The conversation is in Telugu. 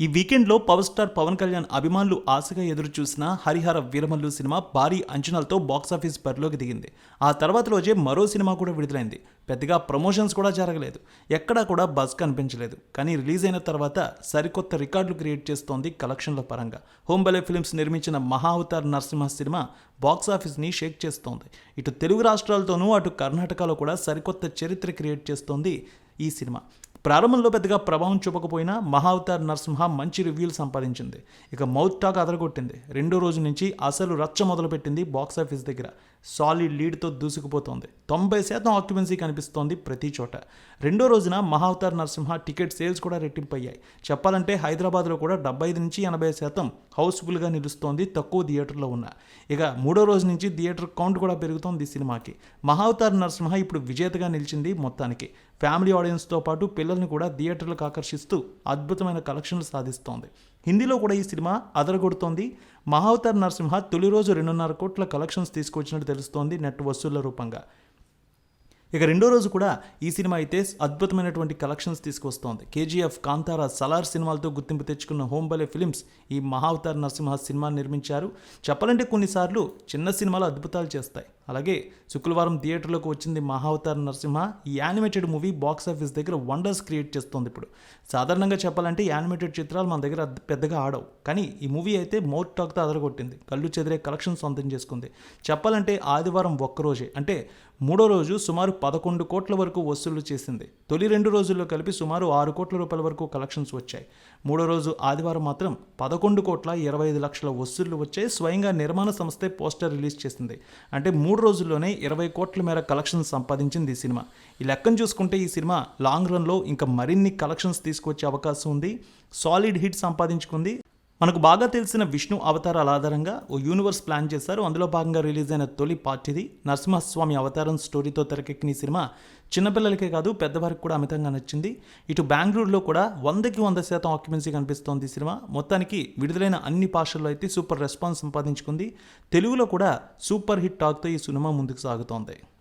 ఈ వీకెండ్లో పవర్ స్టార్ పవన్ కళ్యాణ్ అభిమానులు ఆశగా ఎదురు చూసిన హరిహర వీరమల్లు సినిమా భారీ అంచనాలతో బాక్సాఫీస్ బరిలోకి దిగింది. ఆ తర్వాత రోజే మరో సినిమా కూడా విడుదలైంది. పెద్దగా ప్రమోషన్స్ కూడా జరగలేదు. ఎక్కడా కూడా బజ్ కనిపించలేదు. కానీ రిలీజ్ అయిన తర్వాత సరికొత్త రికార్డులు క్రియేట్ చేస్తోంది కలెక్షన్ల పరంగా. హోంబలే ఫిల్మ్స్ నిర్మించిన మహా అవతార్ నరసింహ సినిమా బాక్సాఫీస్ని షేక్ చేస్తోంది. ఇటు తెలుగు రాష్ట్రాలతోనూ అటు కర్ణాటకలో కూడా సరికొత్త చరిత్ర క్రియేట్ చేస్తోంది ఈ సినిమా. ప్రారంభంలో పెద్దగా ప్రభావం చూపకపోయినా మహావతార్ నరసింహ మంచి రివ్యూలు సంపాదించింది. ఇక మౌత్ టాక్ అదరగొట్టింది. రెండో రోజు నుంచి అసలు రచ్చ మొదలుపెట్టింది బాక్సాఫీస్ దగ్గర. సాలిడ్ లీడ్తో దూసుకుపోతోంది. తొంభై శాతం ఆక్యుపెన్సీ కనిపిస్తోంది ప్రతి చోట. రెండో రోజున మహావతార్ నరసింహ టికెట్ సేల్స్ కూడా రెట్టింపయ్యాయి. చెప్పాలంటే హైదరాబాద్లో కూడా డెబ్బై ఐదు నుంచి ఎనభై శాతం హౌస్ఫుల్గా నిలుస్తోంది తక్కువ థియేటర్లో ఉన్న. ఇక మూడో రోజు నుంచి థియేటర్ కౌంట్ కూడా పెరుగుతోంది సినిమాకి. మహావతార్ నరసింహ ఇప్పుడు విజేతగా నిలిచింది మొత్తానికి. ఫ్యామిలీ ఆడియన్స్తో పాటు పిల్లల్ని కూడా థియేటర్లకు ఆకర్షిస్తూ అద్భుతమైన కలెక్షన్లు సాధిస్తోంది. హిందీలో కూడా ఈ సినిమా అదరగొడుతోంది. మహావతార్ నరసింహ తొలి రోజు రెండున్నర కోట్ల కలెక్షన్స్ తీసుకొచ్చినట్టు తెలుస్తోంది నెట్ వసూళ్ళ రూపంగా. ఇక రెండో రోజు కూడా ఈ సినిమా అయితే అద్భుతమైనటువంటి కలెక్షన్స్ తీసుకొస్తోంది కేజీఎఫ్ కాంతారా సలార్ సినిమాలతో గుర్తింపు తెచ్చుకున్న హోంబలే ఫిలిమ్స్ ఈ మహావతార్ నరసింహ సినిమాను నిర్మించారు. చెప్పాలంటే కొన్నిసార్లు చిన్న సినిమాలు అద్భుతాలు చేస్తాయి. అలాగే శుక్రవారం థియేటర్లోకి వచ్చింది మహావతార్ నరసింహ. ఈ యానిమేటెడ్ మూవీ బాక్స్ ఆఫీస్ దగ్గర వండర్స్ క్రియేట్ చేస్తోంది ఇప్పుడు. సాధారణంగా చెప్పాలంటే యానిమేటెడ్ చిత్రాలు మన దగ్గర పెద్దగా ఆడవు. కానీ ఈ మూవీ అయితే మౌత్ టాక్తో అదరగొట్టింది. కళ్ళు చెదిరే కలెక్షన్ సొంతం చేసుకుంది. చెప్పాలంటే ఆదివారం ఒక్కరోజే అంటే మూడో రోజు సుమారు పదకొండు కోట్ల వరకు వసూళ్ళు చేసింది. తొలి రెండు రోజుల్లో కలిపి సుమారు ఆరు కోట్ల రూపాయల వరకు కలెక్షన్స్ వచ్చాయి. మూడో రోజు ఆదివారం మాత్రం పదకొండు కోట్ల ఇరవై ఐదు లక్షల వసూళ్ళు వచ్చాయి. స్వయంగా నిర్మాణ సంస్థే పోస్టర్ రిలీజ్ చేసింది. అంటే మూడు మూడు రోజుల్లోనే ఇరవై కోట్ల మేర కలెక్షన్స్ సంపాదించింది ఈ సినిమా. ఈ లెక్కను చూసుకుంటే ఈ సినిమా లాంగ్ రన్లో ఇంకా మరిన్ని కలెక్షన్స్ తీసుకొచ్చే అవకాశం ఉంది. సాలిడ్ హిట్ సంపాదించుకుంది. మనకు బాగా తెలిసిన విష్ణు అవతారాల ఆధారంగా ఓ యూనివర్స్ ప్లాన్ చేశారు. అందులో భాగంగా రిలీజ్ అయిన తొలి పార్ట్ ఇది. నరసింహస్వామి అవతారం స్టోరీతో తెరకెక్కిన ఈ సినిమా చిన్నపిల్లలకే కాదు పెద్దవారికి కూడా అమితంగా నచ్చింది. ఇటు బెంగళూరులో కూడా వందకి వంద శాతం ఆక్యుపెన్సీ కనిపిస్తోంది ఈ సినిమా. మొత్తానికి విడుదలైన అన్ని భాషల్లో అయితే సూపర్ రెస్పాన్స్ సంపాదించుకుంది. తెలుగులో కూడా సూపర్ హిట్ టాక్తో ఈ సినిమా ముందుకు సాగుతోంది.